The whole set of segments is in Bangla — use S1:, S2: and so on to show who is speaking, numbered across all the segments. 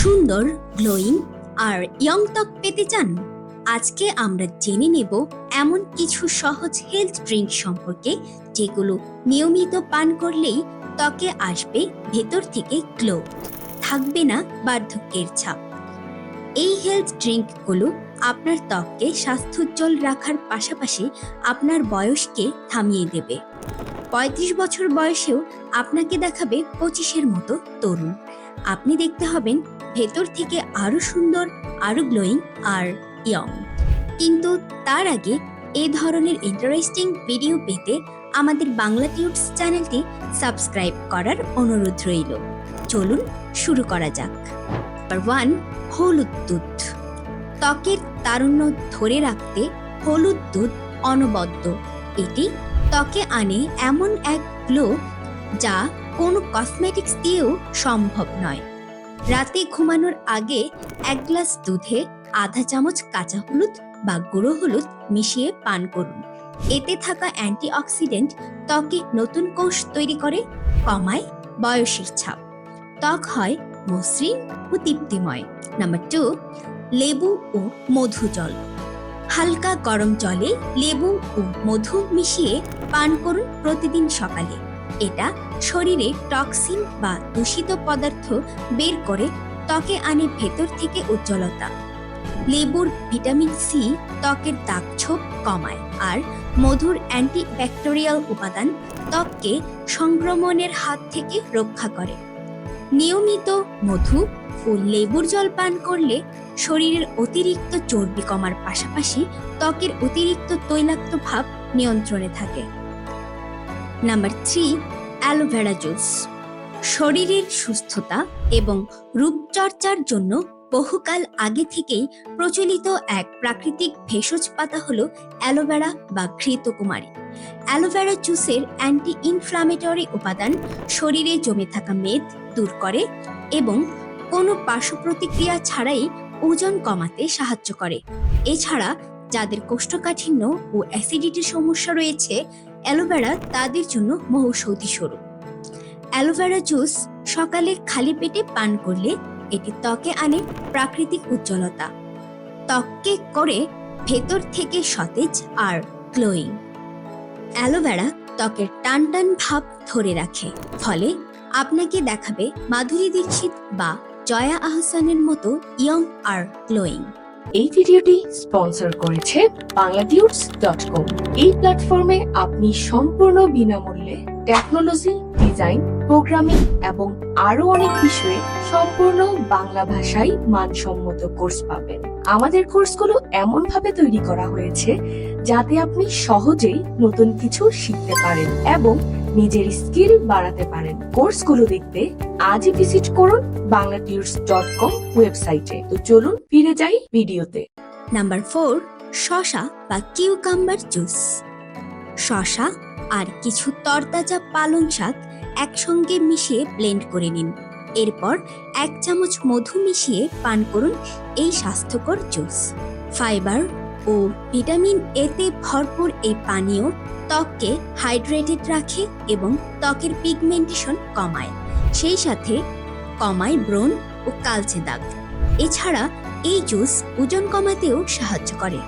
S1: সুন্দর গ্লোয়িং আর ইয়ং ত্বক পেতে চান, আজকে আমরা জেনে নেব এমন কিছু সহজ হেলথ ড্রিঙ্ক সম্পর্কে যেগুলো নিয়মিত পান করলেই ত্বকে আসবে ভেতর থেকে গ্লো থাকবে না বার্ধক্যের ছাপ। এই হেলথ ড্রিঙ্কগুলো আপনার ত্বককে স্বাস্থ্যোজ্জ্বল রাখার পাশাপাশি আপনার বয়সকে থামিয়ে দেবে। পঁয়ত্রিশ বছর বয়সেও আপনাকে দেখাবে পঁচিশের মতো তরুণ। আপনি দেখতে হবেন ভেতর থেকে আরও সুন্দর, আরও গ্লোয়িং আর ইয়ং কিন্তু তার আগে এই ধরনের ইন্টারেস্টিং ভিডিও পেতে আমাদের বাংলা টিউবস চ্যানেলটি সাবস্ক্রাইব করার অনুরোধ রইল। চলুন শুরু করা যাক। নাম্বার ওয়ান হলুদ দুধ। ত্বকের তারুণ্য ধরে রাখতে হলুদ দুধ অনবদ্য। এটি ত্বকে আনে এমন এক গ্লো যা কোনো কসমেটিক্স দিয়েও সম্ভব নয়। রাতে ঘুমানোর আগে এক গ্লাস দুধে আধা চামচ কাঁচা হলুদ বা গুঁড়ো হলুদ মিশিয়ে পান করুন। এতে থাকা অ্যান্টিঅক্সিডেন্ট ত্বকে নতুন কোষ তৈরি করে, কমায় বয়সের ছাপ। ত্বক হয় মসৃণ ও তৃপ্তিময়। নাম্বার টু, লেবু ও মধু জল। হালকা গরম জলে লেবু ও মধু মিশিয়ে পান করুন প্রতিদিন সকালে। এটা শরীরে টক্সিন বা দূষিত পদার্থ বের করে, ত্বকে আনে ভেতর থেকে উজ্জ্বলতা। লেবুর ভিটামিন সি ত্বকের দাগছোপ কমায় আর মধুর অ্যান্টিব্যাকটেরিয়াল উপাদান ত্বককে সংক্রমণের হাত থেকে রক্ষা করে। নিয়মিত মধু ও লেবুর জল পান করলে শরীরের অতিরিক্ত চর্বি কমার পাশাপাশি ত্বকের অতিরিক্ত তৈলাক্ত ভাব নিয়ন্ত্রণে থাকে। নাম্বার থ্রি অ্যালোভেরা জুস শরীরের সুস্থতা এবং রূপচর্চার জন্য বহুকাল আগে থেকেই প্রচলিত এক প্রাকৃতিক ভেষজ পাতা হলো অ্যালোভেরা বা ঘৃতকুমারী। অ্যালোভেরা জুসের অ্যান্টি ইনফ্লামেটরি উপাদান শরীরে জমে থাকা মেদ দূর করে এবং কোনো পার্শ্ব প্রতিক্রিয়া ছাড়াই ওজন কমাতে সাহায্য করে। এছাড়া যাদের কোষ্ঠকাঠিন্য ও অ্যাসিডিটির সমস্যা রয়েছে অ্যালোভেরা তাদের জন্য মহৌষধি স্বরূপ। অ্যালোভেরা জুস সকালে খালি পেটে পান করলে এটি ত্বকে আনে প্রাকৃতিক উজ্জ্বলতা। ত্বককে করে ভেতর থেকে সতেজ আর গ্লোয়িং। অ্যালোভেরা ত্বকের টান টান ভাব ধরে রাখে, ফলে আপনাকে দেখাবে মাধুরী দীক্ষিত বা জয়া আহসানের মতো ইয়ং আর গ্লোয়িং।
S2: এই ভিডিওটি স্পন্সর করেছে বাংলাটিউটস ডট কম। এই প্ল্যাটফর্মে আপনি সম্পূর্ণ বিনামূল্যে টেকনোলজি, ডিজাইন, প্রোগ্রামিং এবং আরও অনেক বিষয়ে সম্পূর্ণ বাংলা ভাষায় মানসম্মত কোর্স পাবেন। আমাদের কোর্সগুলো এমন ভাবে তৈরি করা হয়েছে যাতে আপনি সহজেই নতুন কিছু শিখতে পারেন এবং নিজের স্কিল বাড়াতে পারেন। কোর্সগুলো দেখতে আজই ভিজিট করুন বাংলাটিউটস ডট কম ওয়েবসাইটে। তো চলুন ফিরে যাই ভিডিওতে।
S1: নাম্বার ফোর, শশা বা কিউকাম্বার জুস। শশা আর কিছু তরতাজা পালং শাক একসঙ্গে মিশিয়ে ব্লেন্ড করে নিন। এরপর এক চামচ মধু মিশিয়ে পান করুন এই স্বাস্থ্যকর জুস। ফাইবার ও ভিটামিন এতে ভরপুর এই পানীয় ত্বককে হাইড্রেটেড রাখে এবং ত্বকের পিগমেন্টেশন কমায়। সেই সাথে কমায় ব্রণ ও কালচে দাগ। এছাড়া এই জুস ওজন কমাতেও সাহায্য করে।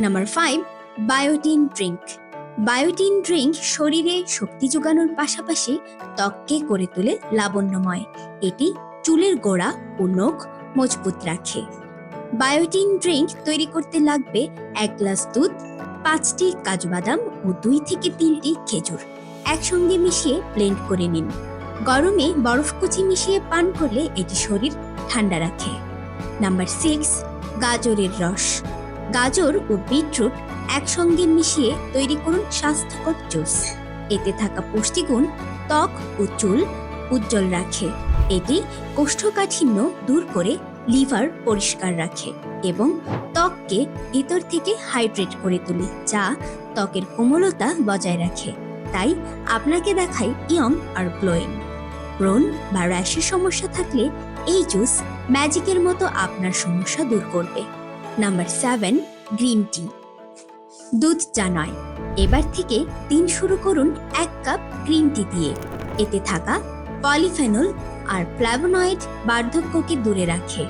S1: Number five biotin drink biotin drink শরীরে শক্তি যোগানোর পাশাপাশি ত্বককে করে তোলে লাবণ্যময়। এটি চুলের গোড়া ও নখ মজবুত রাখে। বায়োটিন ড্রিঙ্ক তৈরি করতে লাগবে এক গ্লাস দুধ, পাঁচটি কাজু বাদাম ও দুই থেকে তিনটি খেজুর। একসঙ্গে মিশিয়ে ব্লেন্ড করে নিন। গরমে বরফ কুচি মিশিয়ে পান করলে এটি শরীর ঠান্ডা রাখে। নাম্বার সিক্স, গাজরের রস। গাজর ও বিটরুট একসঙ্গে মিশিয়ে তৈরি করুন স্বাস্থ্যকর জুস। এতে থাকা পুষ্টিগুণ ত্বক ও চুল উজ্জ্বল রাখে। এটি কোষ্ঠকাঠিন্য দূর করে লিভার পরিষ্কার রাখে এবং ত্বককে ভিতর থেকে হাইড্রেট করে তোলে, যা ত্বকের কোমলতা বজায় রাখে। তাই আপনাকে দেখাই ইয়ং আর গ্লোয়িং। ব্রণ বা র্যাশের সমস্যা থাকলে এই জুস ম্যাজিকের মতো আপনার সমস্যা দূর করবে। Number seven, green tea. দুধ চা নয়। এবার থেকে দিন শুরু করুন এক কাপ গ্রিন টি দিয়ে। এতে থাকা পলিফেনল আর ফ্ল্যাভোনয়েড বার্ধক্যকে দূরে রাখে।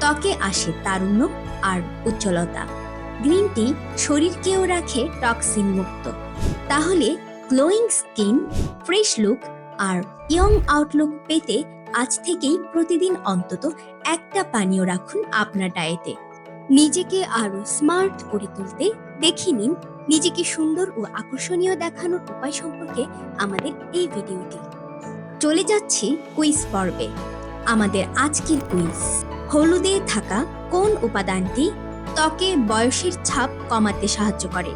S1: ত্বকে আসে তারুণ্য আর উজ্জ্বলতা। গ্রিন টি শরীরকেও রাখে টক্সিন মুক্ত। তাহলে গ্লোয়িং স্কিন, ফ্রেশ লুক আর ইয়ং আউটলুক পেতে আজ থেকেই প্রতিদিন অন্তত একটা পানীয় রাখুন আপনার ডায়েটে। নিজেকে আরও স্মার্ট করে তুলতে দেখে নিন, নিজেকে সুন্দর ও আকর্ষণীয় দেখানোর উপায় সম্পর্কে আমাদের এই ভিডিওটি। চলে যাচ্ছি কুইজ পর্বে। আমাদের আজকের কুইজ হলুদে থাকা কোন উপাদানটি ত্বকে বয়সের ছাপ কমাতে সাহায্য করে?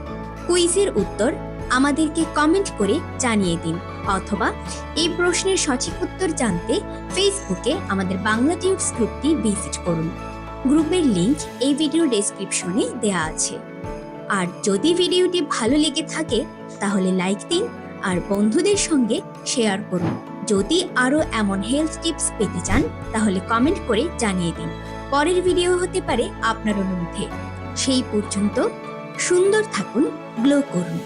S1: কুইজের উত্তর আমাদেরকে কমেন্ট করে জানিয়ে দিন, অথবা এই প্রশ্নের সঠিক উত্তর জানতে ফেসবুকে আমাদের বাংলা টিউবস গ্রুপটি ভিজিট করুন। গ্রুপের লিংক এই ভিডিও ডেসক্রিপশনে দেওয়া আছে। আর যদি ভিডিওটি ভালো লেগে থাকে, তাহলে লাইক দিন আর বন্ধুদের সঙ্গে শেয়ার করুন। যদি আরও এমন হেলথ টিপস পেতে চান, তাহলে কমেন্ট করে জানিয়ে দিন। পরের ভিডিও হতে পারে আপনার অনুরোধে। সেই পর্যন্ত সুন্দর থাকুন গ্লো করুন।